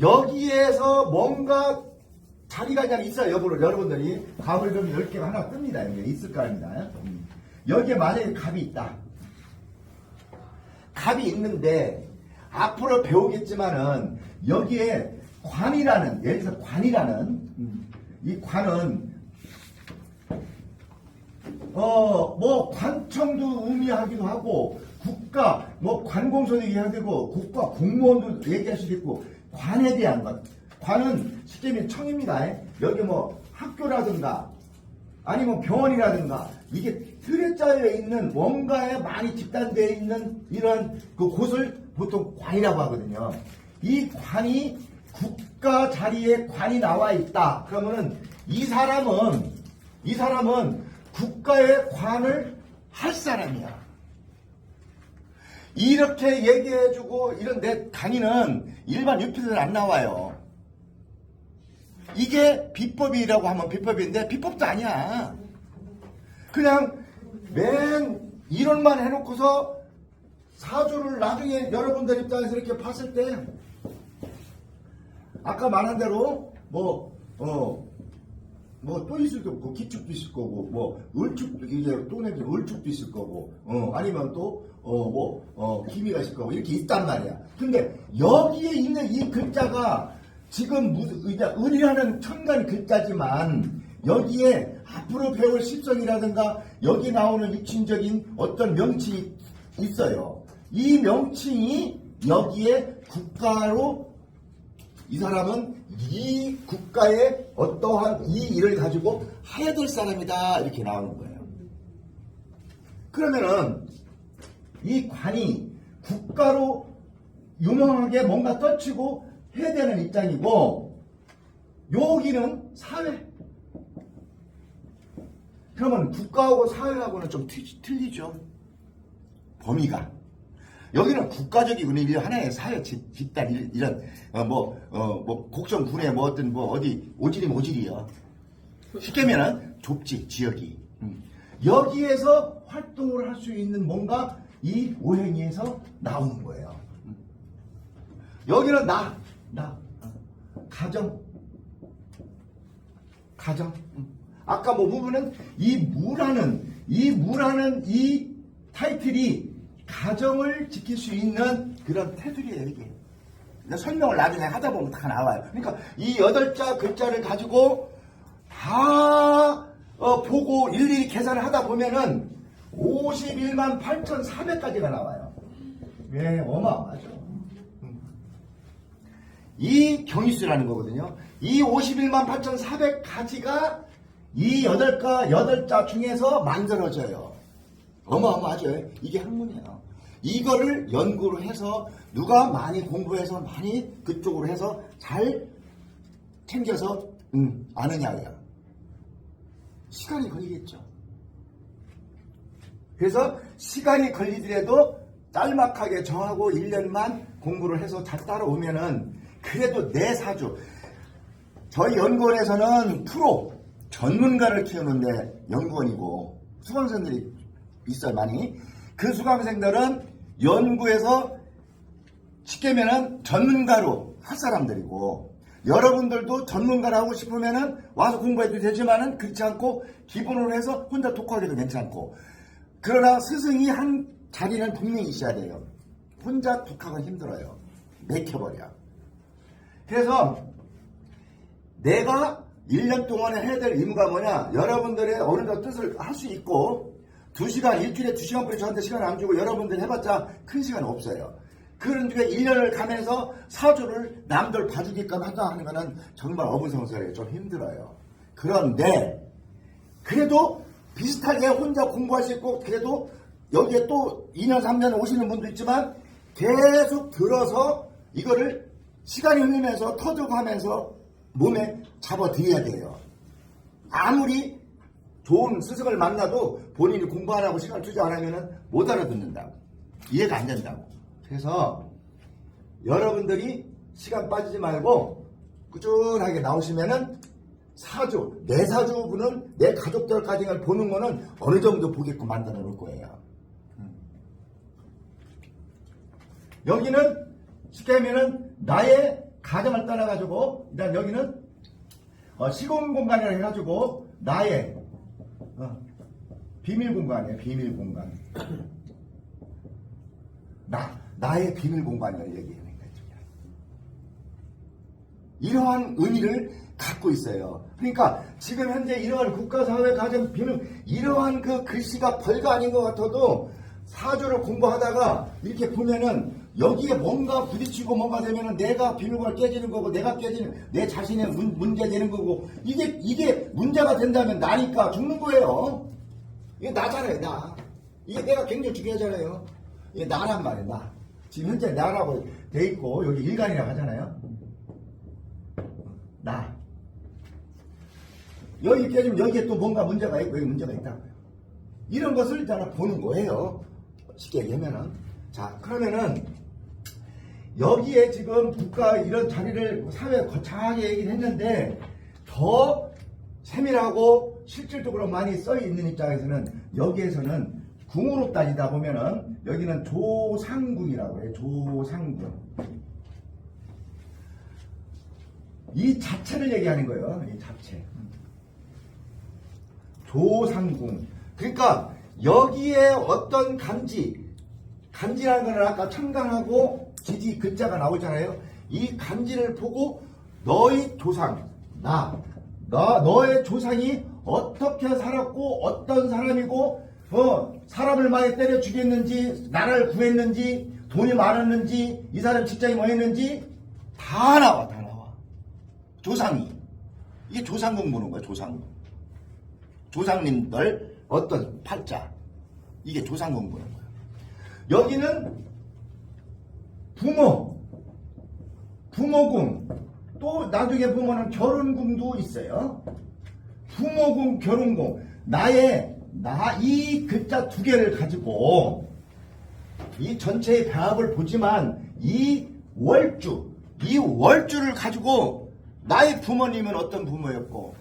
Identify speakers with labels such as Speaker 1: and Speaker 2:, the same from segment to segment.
Speaker 1: 여기에서 뭔가 자리가 그냥 있어요. 여러분, 여러분들이 갑을 좀 10개가 하나 뜹니다. 이게 있을 거 아닙니다. 음. 여기에 만약에 갑이 있다. 갑이 있는데 앞으로 배우겠지만은 여기에 관이라는 예를 들어서 관이라는 음, 이 관은 어 뭐 관청도 의미하기도 하고 국가 뭐 관공서 얘기해야 되고 국가 공무원도 얘기할 수도 있고 관에 대한 것 관은 쉽게 말하면 청입니다 여기 뭐 학교라든가 아니면 병원이라든가 이게 틀에 짜여 있는 뭔가에 많이 집단되어 있는 이런 그 곳을 보통 관이라고 하거든요. 이 관이 국가 자리에 관이 나와 있다. 그러면은 이 사람은 이 사람은 국가의 관을 할 사람이야. 이렇게 얘기해주고 이런 내 강의는 일반 유피들은 안 나와요. 이게 비법이라고 하면 비법인데 비법도 아니야. 그냥 맨 이론만 해놓고서 사주를 나중에 여러분들 입장에서 이렇게 봤을 때 아까 말한 대로 뭐 어 뭐 또 있을 거고 기축도 있을 거고 뭐 을축도 이제 또 내면 을축도 있을 거고 어 아니면 또 어 뭐 어 기미가 있을 거고 이렇게 있단 말이야. 근데 여기에 있는 이 글자가 지금 이제 을이라는 천간 글자지만 여기에 앞으로 배울 십성이라든가 여기 나오는 육친적인 어떤 명칭이 있어요. 이 명칭이 여기에 국가로 이 사람은 이 국가의 어떠한 이 일을 가지고 해야 될 사람이다 이렇게 나오는 거예요. 그러면은 이 관이 국가로 유명하게 뭔가 떨치고 해야 되는 입장이고 여기는 사회. 그러면 국가하고 사회하고는 좀 틀- 틀리죠. 범위가. 여기는 국가적이고 이 하나의 사회 집- 집단 일- 이런 어뭐 어뭐 곡성 군에 뭐 어떤 뭐 어디 오지리 모지리요. 쉽게 말하면 좁지 지역이. 음. 여기에서 활동을 할 수 있는 뭔가 이 오행에서 나오는 거예요. 음. 여기는 나, 나, 어. 가정, 가정. 음. 아까 뭐 부분은 이 무라는 이 무라는 이 타이틀이 가정을 지킬 수 있는 그런 테두리예요 이게. 설명을 나중에 하다 보면 다 나와요. 그러니까 이 여덟 자 글자를 가지고 다 어, 보고 일일이 계산을 하다 보면은 51만 8,400까지가 나와요. 예, 어마어마하죠. 음. 이 경위수라는 거거든요. 이 51만 8,400가지가 이 여덟 가 여덟 자 중에서 만들어져요. 어마어마하죠. 이게 학문이에요. 이거를 연구를 해서 누가 많이 공부해서 많이 그쪽으로 해서 잘 챙겨서 음, 아느냐예요. 시간이 걸리겠죠. 그래서 시간이 걸리더라도 짤막하게 정하고 1년만 공부를 해서 잘 따라오면은 그래도 내 사주 저희 연구원에서는 프로 전문가를 키우는데 연구원이고 수강생들이 있어요 많이 그 수강생들은 연구에서 쉽게 말하면 전문가로 할 사람들이고 여러분들도 전문가를 하고 싶으면은 와서 공부해도 되지만은 그렇지 않고 기본으로 해서 혼자 독학해도 괜찮고. 그러나 스승이 한 자리는 분명히 있어야 돼요. 혼자 독학은 힘들어요. 맥혀버려. 그래서 내가 1년 동안에 해야 될 의무가 뭐냐? 여러분들의 어느 정도 뜻을 할 수 있고, 2시간, 일주일에 2시간뿐이 저한테 시간 안 주고 여러분들 해봤자 큰 시간 없어요. 그런 중에 1년을 가면서 사주를 남들 봐주게끔 하자 하는 거는 정말 어불성설이에요. 좀 힘들어요. 그런데, 그래도 비슷하게 혼자 공부할 수 있고, 그래도 여기에 또 2년, 3년 오시는 분도 있지만, 계속 들어서 이거를 시간이 흘리면서 터득하면서 몸에 잡아들여야 돼요. 아무리 좋은 스승을 만나도 본인이 공부 안 하고 시간을 투자 안 하면 못 알아듣는다고. 이해가 안 된다고. 그래서 여러분들이 시간 빠지지 말고 꾸준하게 나오시면은 사주, 내 사주분은 내 가족들 가정을 보는 거는 어느 정도 보게끔 만들어 놓을 거예요. 음. 여기는 쉽게 하면은 나의 가정을 떠나가지고 일단 여기는 어, 시공 공간이라 해가지고 나의 어, 비밀 공간이에요. 비밀 공간. 나 나의 비밀 공간을 얘기하는 거죠. 이러한 의미를 갖고 있어요. 그러니까 지금 현재 이러한 국가 사회 가정 비밀 이러한 그 글씨가 별거 아닌 것 같아도 사주를 공부하다가 이렇게 보면은 여기에 뭔가 부딪히고 뭔가 되면은 내가 비밀공간 깨지는 거고 내가 깨지는 내 자신의 문, 문제 되는 거고 이게 이게 문제가 된다면 나니까 죽는 거예요. 이게 나잖아요, 나. 이게 내가 굉장히 중요하잖아요. 이게 나란 말이에요, 나. 지금 현재 나라고 돼 있고 여기 일간이라고 하잖아요. 나. 여기 깨지면 여기에 또 뭔가 문제가 있고 여기 문제가 있다고요. 이런 것을 일단 보는 거예요. 쉽게 얘기하면은. 자, 그러면은 여기에 지금 국가 이런 자리를 사회 거창하게 얘기를 했는데 더 세밀하고 실질적으로 많이 써 있는 입장에서는 여기에서는 궁으로 따지다 보면은 여기는 조상궁이라고 해요. 조상궁. 이 자체를 얘기하는 거예요. 이 자체. 조상궁. 그러니까 여기에 어떤 간지, 간지라는 거는 아까 청강하고 지지 글자가 나오잖아요. 이 간지를 보고 너의 조상, 나, 나 너의 조상이 어떻게 살았고 어떤 사람이고 어, 사람을 많이 때려 죽였는지 나라를 구했는지 돈이 많았는지 이 사람 직장이 뭐였는지 다 나와 다 나와. 조상이. 이게 조상궁 보는 거야 조상궁. 조상님들 어떤 팔자. 이게 조상궁 보는 거야. 여기는 부모 부모궁. 또 나중에 보면은 결혼궁도 있어요. 부모궁 결혼궁. 나의 나 이 글자 두 개를 가지고 이 전체의 배합을 보지만 이 월주 이 월주를 가지고 나의 부모님은 어떤 부모였고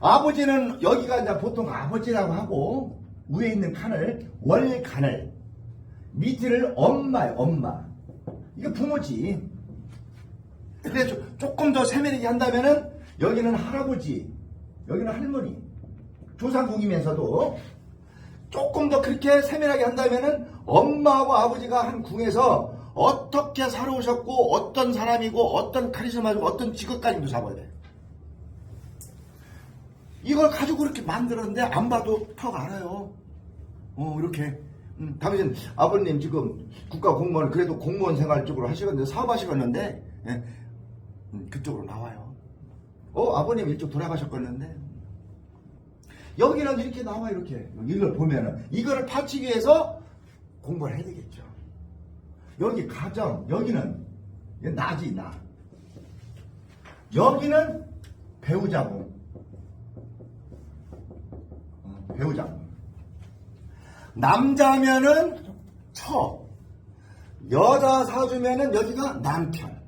Speaker 1: 아버지는 여기가 이제 보통 아버지라고 하고 위에 있는 칸을 월칸을 밑을 엄마요 엄마 이게 부모지 근데 조- 조금 더 세밀하게 한다면은 여기는 할아버지 여기는 할머니 조상궁이면서도 조금 더 그렇게 세밀하게 한다면은 엄마하고 아버지가 한 궁에서 어떻게 살아오셨고 어떤 사람이고 어떤 카리스마고 어떤 직업까지도 잡아야 돼. 이걸 가지고 이렇게 만들었는데 안 봐도 턱 알아요. 어 이렇게. 음, 당신 아버님 지금 국가 공무원 그래도 공무원 생활 쪽으로 하시겠는데 사업하시겠는데? 예, 음, 그쪽으로 나와요. 어 아버님 이쪽 돌아가셨겠는데? 여기는 이렇게 나와 이렇게. 이걸 보면은 이거를 파치기 위해서 공부를 해야 되겠죠. 여기 가정 여기는 나지 나. 여기는 배우자고. 어, 배우자고 남자면은 처 여자 사주면은 여기가 남편.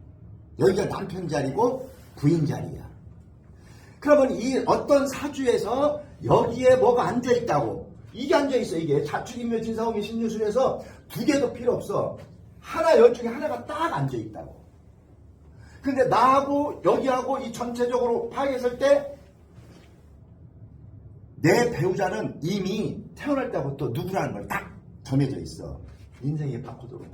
Speaker 1: 여기가 남편 자리고 부인 자리야. 그러면 이 어떤 사주에서 여기에 뭐가 앉아 있다고? 이게 앉아 있어 이게. 자축인묘 진사오미 신유술에서 두 개도 필요 없어. 하나 여 중에 하나가 딱 앉아 있다고. 근데 나하고 여기하고 이 전체적으로 파악했을 때 내 배우자는 이미 태어날 때부터 누구라는 걸 딱 정해져 있어 인생의 바코드로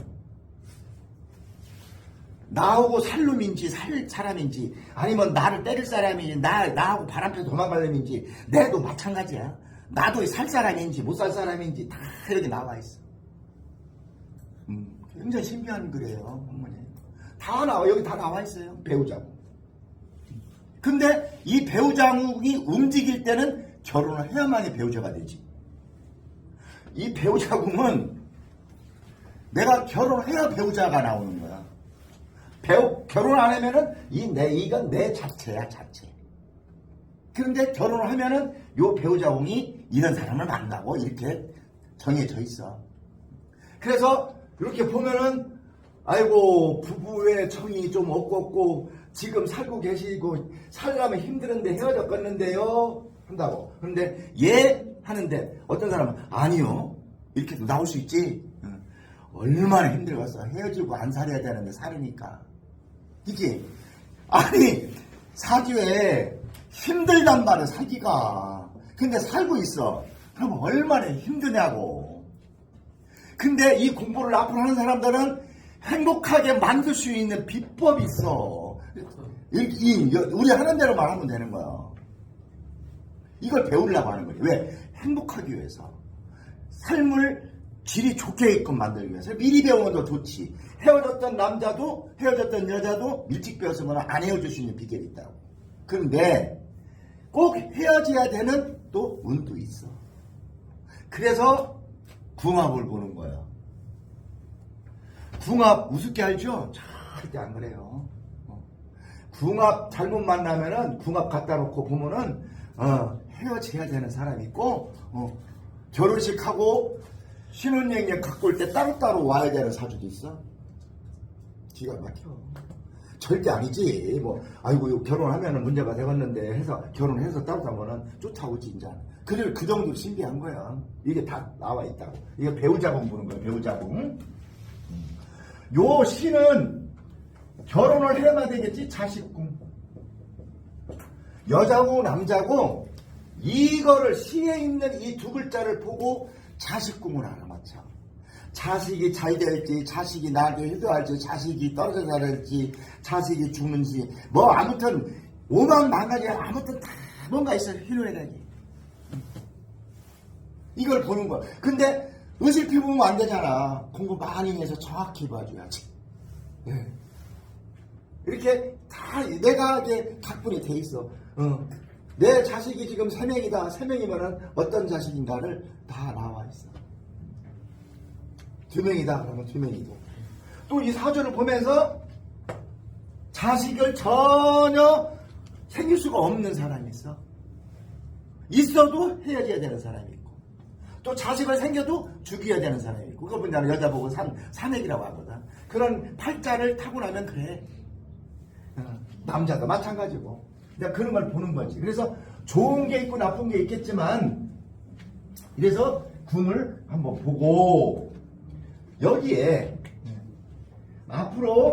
Speaker 1: 나하고 살 놈인지 살 사람인지 아니면 나를 때릴 사람인지 나 나하고 바람펴 도망갈 놈인지 내도 마찬가지야. 나도 살 사람인지 못 살 사람인지 다 이렇게 나와 있어. 음, 굉장히 신기한 글이에요, 어머니. 다 나와 여기 다 나와 있어요 배우자고. 근데 이 배우자국이 움직일 때는 결혼을 해야만이 배우자가 되지. 이 배우자국은 내가 결혼해야 배우자가 나오는 거야. 배우 결혼 안 하면은 이 내 이건 내 자체야 자체. 그런데 결혼을 하면은 요 배우자 공이 이런 사람을 만나고 이렇게 정해져 있어. 그래서 이렇게 보면은 아이고 부부의 정이 좀 없고 지금 살고 계시고 살려면 힘드는데 헤어졌겠는데요 한다고. 그런데 예 하는데 어떤 사람은 아니요 이렇게도 나올 수 있지. 응. 얼마나 힘들겠어 헤어지고 안 살아야 되는데 살으니까. 이게 아니 사주에 힘들단 말이야 살기가 근데 살고 있어 그럼 얼마나 힘드냐고 근데 이 공부를 앞으로 하는 사람들은 행복하게 만들 수 있는 비법이 있어 이, 이- 우리 하는 대로만 하면 되는 거야 이걸 배우려고 하는 거지 왜? 행복하기 위해서 삶을 질이 좋게 있끔 만들기 위해서 미리 배우면 더 좋지. 헤어졌던 남자도 헤어졌던 여자도 일찍 배웠으면 안 헤어질 수 있는 비결이 있다고. 그런데 꼭 헤어져야 되는 또 운도 있어. 그래서 궁합을 보는 거예요. 궁합 우습게 알죠? 절대 안 그래요. 어. 궁합 잘못 만나면은 궁합 갖다 놓고 보면은 어, 헤어져야 되는 사람이 있고 어, 결혼식 하고 신혼여행 갖고 올 때 따로따로 와야 되는 사주도 있어. 기가 막혀. 절대 아니지. 뭐 아이고 이거 결혼하면은 문제가 되겠는데 해서 결혼해서 따로 가면은 쫓아오지 인자. 그래 그 정도로 신비한 거야. 이게 다 나와 있다고. 이게 배우자금 보는 거야. 배우자금. 요 시는 결혼을 해야만 되겠지 자식꿈. 여자고 남자고 이거를 시에 있는 이 두 글자를 보고 자식꿈을 알아맞혀. 자식이 잘 될지 자식이 나게 효도할지 자식이 떨어져 살을지 자식이 죽는지. 뭐 아무튼 오만 만가지 아무튼 다 뭔가 있어 희노애락이. 이걸 보는 거야. 근데 의실피 보면 안 되잖아 공부 많이 해서 정확히 봐줘야지 예. 이렇게 다 내가 이게 각분이 돼 있어. 어. 내 자식이 지금 세 명이다. 세 명이면은 어떤 자식인가를 다 나와 있어. 두 명이다. 그러면 두 명이고. 또 이 사주를 보면서 자식을 전혀 생길 수가 없는 사람이 있어. 있어도 헤어져야 되는 사람이. 또 자식을 생겨도 죽여야 되는 사람이 있고. 그거 보면 여자 보고 산, 산액이라고 하거든. 그런 팔자를 타고 나면 그래. 어, 남자도 마찬가지고. 내가 그런 걸 보는 거지. 그래서 좋은 게 있고 나쁜 게 있겠지만, 이래서 궁을 한번 보고, 여기에 앞으로